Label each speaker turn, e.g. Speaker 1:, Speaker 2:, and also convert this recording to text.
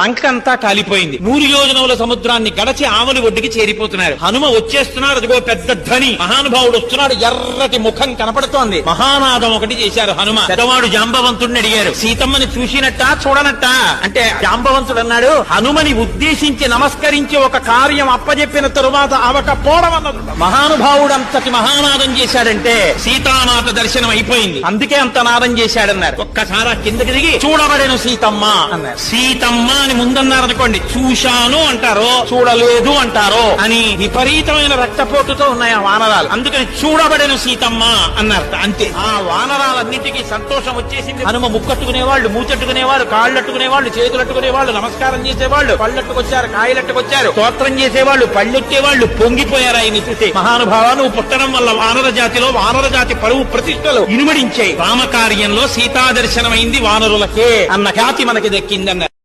Speaker 1: అంతా కాలిపోయింది నూరు యోజనముల సముద్రాన్ని గడచి ఆవలి ఒడ్డుకి చేరిపోతున్నారు. హనుమ వచ్చేస్తున్నారు అదిగో పెద్ద ధ్వని. మహానుభావుడు వస్తున్నాడు ఎర్రటి ముఖం కనపడుతోంది. మహానాదం ఒకటి చేశారు హనుమ. పెద్దవాడు జాంబవంతుడిని అడిగారు. సీతమ్మని చూసినట్టా చూడనట్ట? అంటే జాంబవంతుడు అన్నాడు హనుమని ఉద్దేశించి నమస్కరించి ఒక కార్యం అప్పజెప్పిన తరువాత అవకపోవడం అన్నది మహానుభావుడు అంతటి మహానాదం చేశాడంటే సీతామాత దర్శనం అయిపోయింది. అందుకే అంత నాదం చేశాడన్నారు. ఒక్కసారి కిందకి దిగి చూడబడేను సీతమ్మ. అన్నారు. సీతమ్మ అని ముందన్నారు అనుకోండి. చూశాను అంటారో చూడలేదు అంటారో అని విపరీతమైన రక్తపోటుతో ఉన్నాయి ఆ వానరాలు. అందుకని చూడబడెను సీతమ్మ అన్నారు అంతే. ఆ వానరాలన్నిటికీ సంతోషం వచ్చేసింది. హనుమ ముక్కట్టుకునేవాళ్ళు వాళ్ళు కాళ్ళట్టుకునేవాళ్ళు చేతులట్టుకునేవాళ్ళు నమస్కారం చేసేవాళ్ళు పళ్ళట్టుకొచ్చారు కాయలట్టుకొచ్చారు స్తోత్రం చేసేవాళ్ళు పళ్ళెట్టేవాళ్ళు పొంగిపోయారు ఆయన చూసి మహానుభావ నువ్వు పుట్టడం వల్ల వానర జాతిలో వానర జాతి పరువు ప్రతిష్టలు ఇనుమడించాయి. రామకార్యంలో సీతా దర్శనమైంది వానరులకే అన్న ఖ్యాతి మనకి దక్కిందన్నారు.